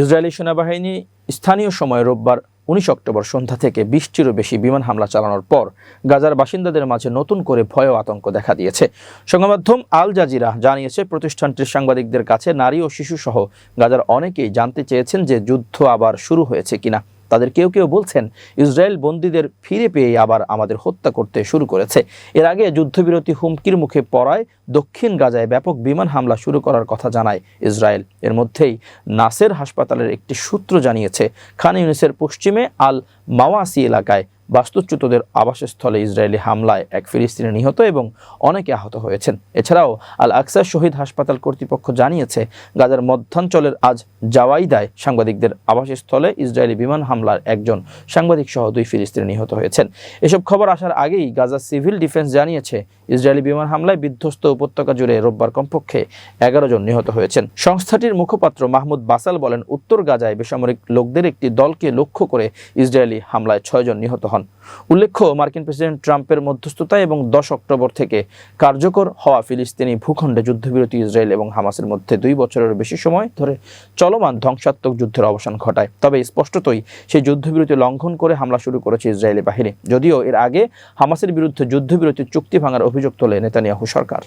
Israeli সেনাবাহিনী স্থানীয় সময় রোববার উনিশ অক্টোবর সন্ধ্যা থেকে বিশটিরও বেশি বিমান হামলা চালানোর পর গাজার বাসিন্দাদের মাঝে নতুন করে ভয় আতঙ্ক দেখা দিয়েছে। সংবাদমাধ্যম আল জাজিরা জানিয়েছে, প্রতিষ্ঠানটির সাংবাদিকদের কাছে নারী ও শিশুসহ গাজার অনেকেই জানতে চেয়েছেন যে যুদ্ধ আবার শুরু হয়েছে কিনা। তাদের কেউ কেউ বলছেন, ইসরায়েল বন্দীদের ফিরে পেয়ে আবার আমাদের হত্যা করতে শুরু করেছে। এর আগে যুদ্ধবিরতি হুমকির মুখে পড়ায় দক্ষিণ গাজায় ব্যাপক বিমান হামলা শুরু করার কথা জানায় ইসরায়েল। এর মধ্যেই নাসের হাসপাতালের একটি সূত্র জানিয়েছে, খান ইউনিসের পশ্চিমে আল মাওয়াসি এলাকায় বাস্তুচ্যুতদের আবাসস্থলে ইসরায়েলি হামলায় এক ফিলিস্তিনি নিহত এবং অনেকে আহত হয়েছেন। এছাড়াও আল আকসার শহীদ হাসপাতাল কর্তৃপক্ষ জানিয়েছে, গাজার মধ্যাঞ্চলের আজ জাওয়াইদায় সাংবাদিকদের আবাসস্থলে ইসরায়েলি বিমান হামলার একজন সাংবাদিক সহ দুই ফিলিস্তিনি নিহত হয়েছেন। এসব খবর আসার আগেই গাজা সিভিল ডিফেন্স জানিয়েছে, ইসরায়েলি বিমান হামলায় বিধ্বস্ত উপত্যকা জুড়ে রোববার কমপক্ষে এগারো জন নিহত হয়েছেন। সংস্থাটির মুখপাত্র মাহমুদ বাসাল বলেন, উত্তর গাজায় বেসামরিক লোকদের একটি দলকে লক্ষ্য করে ইসরায়েলি হামলায় ছয়জন নিহত হন। উল্লেখ্য, মার্কিন প্রেসিডেন্ট ট্রাম্পের মধ্যস্থতায় এবং দশ অক্টোবর থেকে কার্যকর হওয়া ফিলিস্তিনি ভূখণ্ডে যুদ্ধবিরতি ইসরায়েল এবং হামাসের মধ্যে দুই বছরের বেশি সময় ধরে চলমান ধ্বংসাত্মক যুদ্ধের অবসান ঘটায়। তবে স্পষ্টতই, সেই যুদ্ধবিরতি লঙ্ঘন করে হামলা শুরু করেছে ইসরায়েলি বাহিনী। যদিও এর আগে হামাসের বিরুদ্ধে যুদ্ধবিরতি চুক্তি ভাঙার অভিযোগ তোলে নেতানিয়াহু সরকার।